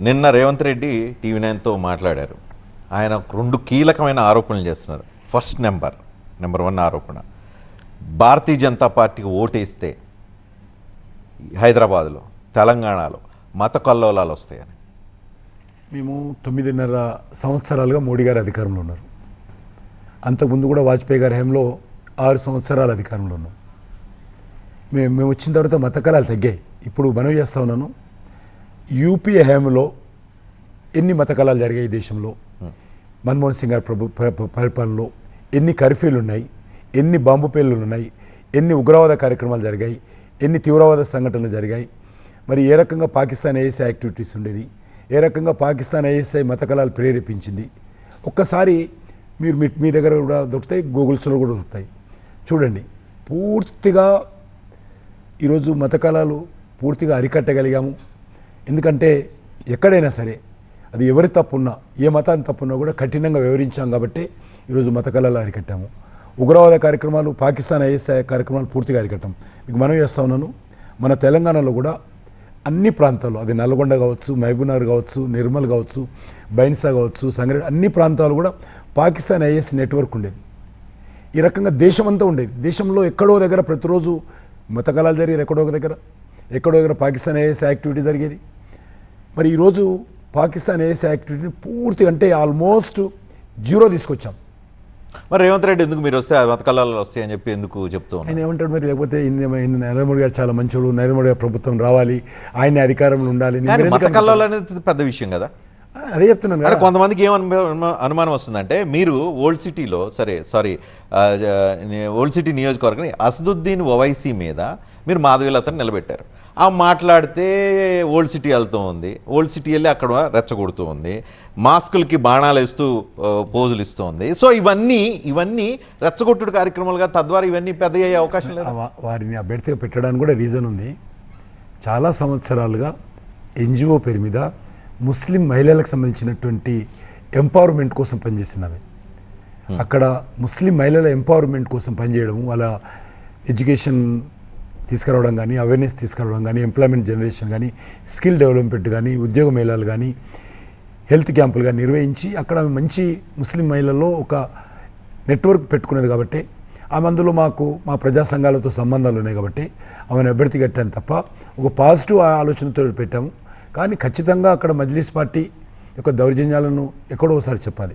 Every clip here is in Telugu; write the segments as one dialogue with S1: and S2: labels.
S1: నిన్న రేవంత్ రెడ్డి టీవీ నైన్తో మాట్లాడారు. ఆయన రెండు కీలకమైన ఆరోపణలు చేస్తున్నారు. ఫస్ట్ నెంబర్ నెంబర్ వన్ ఆరోపణ. భారతీయ జనతా పార్టీకి ఓటేస్తే హైదరాబాద్లో తెలంగాణలో మత కల్లోలాలు వస్తాయని.
S2: మేము తొమ్మిదిన్నర సంవత్సరాలుగా మోడీ గారు అధికారంలో ఉన్నారు. అంతకుముందు కూడా వాజ్పేయి గారి హయాంలో ఆరు సంవత్సరాల అధికారంలో ఉన్నాం. మేము మేము వచ్చిన తర్వాత మత కళాలు తగ్గాయి. ఇప్పుడు మనవి చేస్తా ఉన్నాను. యూపీఏ హయాంలో ఎన్ని మతకాలాలు జరిగాయి దేశంలో? మన్మోహన్ సింగ్ గారి ప్రభు పరిపాలనలో ఎన్ని కర్ఫ్యూలు ఉన్నాయి? ఎన్ని బాంబు పేర్లు ఉన్నాయి? ఎన్ని ఉగ్రవాద కార్యక్రమాలు జరిగాయి? ఎన్ని తీవ్రవాద సంఘటనలు జరిగాయి? మరి ఏ రకంగా పాకిస్తాన్ ఐఎస్ఐ యాక్టివిటీస్ ఉండేది? ఏ రకంగా పాకిస్తాన్ ఐఎస్ఐ మతకాలాలు ప్రేరేపించింది? ఒక్కసారి మీరు మీ మీ దగ్గర కూడా దొరుకుతాయి గూగుల్స్లో కూడా దొరుకుతాయి. చూడండి పూర్తిగా ఈరోజు మతకాలాలు పూర్తిగా అరికట్టగలిగాము. ఎందుకంటే ఎక్కడైనా సరే అది ఎవరి తప్పున్నా ఏ మతాన్ని తప్పున్నా కూడా కఠినంగా వివరించాం కాబట్టి ఈరోజు మత కళలు అరికట్టాము. ఉగ్రవాద కార్యక్రమాలు పాకిస్తాన్ ఐఎస్ఐ కార్యక్రమాలు పూర్తిగా అరికట్టాం. మీకు మనం చేస్తా ఉన్నాను. మన తెలంగాణలో కూడా అన్ని ప్రాంతాల్లో అది నల్గొండ కావచ్చు మహబూబ్నగర్ కావచ్చు నిర్మల్ కావచ్చు బైన్సా కావచ్చు సంగారెడ్డి అన్ని ప్రాంతాలు కూడా పాకిస్తాన్ ఐఎస్ నెట్వర్క్ ఉండేది. ఈ రకంగా దేశమంతా ఉండేది. దేశంలో ఎక్కడో దగ్గర ప్రతిరోజు మత కళాలు జరిగేది ఎక్కడో ఒక దగ్గర ఎక్కడో దగ్గర పాకిస్తాన్ ఐఎస్ యాక్టివిటీ జరిగేది. మరి ఈరోజు పాకిస్తాన్ ఏఎస్ యాక్టివిటీని పూర్తి అంటే ఆల్మోస్ట్ జీరో తీసుకొచ్చాం.
S1: మరి రేవంత్ రెడ్డి ఎందుకు మీరు వస్తే ఆ మత కల్లోలాలు వస్తాయని చెప్పి ఎందుకు చెప్తూ
S2: ఆయన ఏమంటాడు మరి లేకపోతే నరేంద్ర మోడీ గారు చాలా మంచోడు నరేంద్ర మోడీ గారు ప్రభుత్వం రావాలి ఆయన అధికారంలో ఉండాలి.
S1: అనేది పెద్ద విషయం కదా.
S2: అదే చెప్తున్నాను కదా.
S1: కొంతమందికి ఏం అనుమ- అనుమానం వస్తుందంటే మీరు ఓల్డ్ సిటీలో సరే సారీ ఓల్డ్ సిటీ నియోజకవర్గం అసదుద్దీన్ ఓవైసీ మీద మీరు మాధవీలతను నిలబెట్టారు. ఆ మాట్లాడితే ఓల్డ్ సిటీ వెళ్తూ ఉంది. ఓల్డ్ సిటీ వెళ్ళి అక్కడ రెచ్చగొడుతూ ఉంది. మాస్కులకి బాణాలు వేస్తూ పోజులు ఇస్తూ ఉంది. సో ఇవన్నీ ఇవన్నీ రెచ్చగొట్టుడు కార్యక్రమాలుగా తద్వారా ఇవన్నీ పెద్ద అయ్యే అవకాశం లేదు?
S2: వారిని అభ్యర్థిగా పెట్టడానికి కూడా రీజన్ ఉంది. చాలా సంవత్సరాలుగా ఎన్జిఓ పేరు మీద ముస్లిం మహిళలకు సంబంధించినటువంటి ఎంపవర్మెంట్ కోసం పనిచేసింది ఆమె. అక్కడ ముస్లిం మహిళల ఎంపవర్మెంట్ కోసం పనిచేయడం వాళ్ళ ఎడ్యుకేషన్ తీసుకురావడం కానీ అవేర్నెస్ తీసుకురావడం కానీ ఎంప్లాయ్మెంట్ జనరేషన్ కానీ స్కిల్ డెవలప్మెంట్ కానీ ఉద్యోగ మేళాలు కానీ హెల్త్ క్యాంపులు కానీ నిర్వహించి అక్కడ మంచి ముస్లిం మహిళల్లో ఒక నెట్వర్క్ పెట్టుకునేది కాబట్టి ఆమె అందులో మాకు మా ప్రజా సంఘాలతో సంబంధాలు ఉన్నాయి కాబట్టి ఆమెను అభ్యర్థి కట్టాను తప్ప ఒక పాజిటివ్ ఆలోచనతో పెట్టాము. కానీ ఖచ్చితంగా అక్కడ మజ్లిస్ పార్టీ యొక్క దౌర్జన్యాలను ఎక్కడో ఒకసారి చెప్పాలి.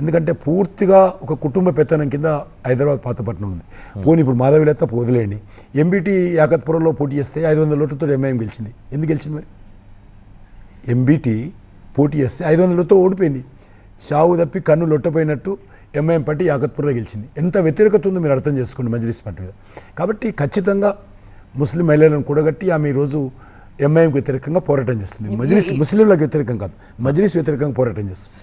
S2: ఎందుకంటే పూర్తిగా ఒక కుటుంబ పెత్తనం కింద హైదరాబాద్ పాతపట్నం ఉంది. పోనీ ఇప్పుడు మాధవిలెత్త వదిలేయండి ఎంబీటీ యాకత్పురంలో పోటీ చేస్తే ఐదు వందల ఓట్లతో ఎంఐఎం గెలిచింది. ఎందుకు గెలిచింది మరి? ఎంబీటీ పోటీ చేస్తే ఐదు వందలతో ఓడిపోయింది. షావు తప్పి కన్ను లొట్టపోయినట్టు ఎంఐఎం పార్టీ యాకత్పూర్లో గెలిచింది. ఎంత వ్యతిరేకత ఉందో మీరు అర్థం చేసుకోండి మజ్లిస్ పార్టీ మీద. కాబట్టి ఖచ్చితంగా ముస్లిం మహిళలను కూడగట్టి ఆమె ఈరోజు ఎంఐఎంకి వ్యతిరేకంగా పోరాటం చేస్తుంది. మజ్లిస్ ముస్లింలకు వ్యతిరేకం కాదు. మజ్లిస్ వ్యతిరేకంగా పోరాటం చేస్తుంది.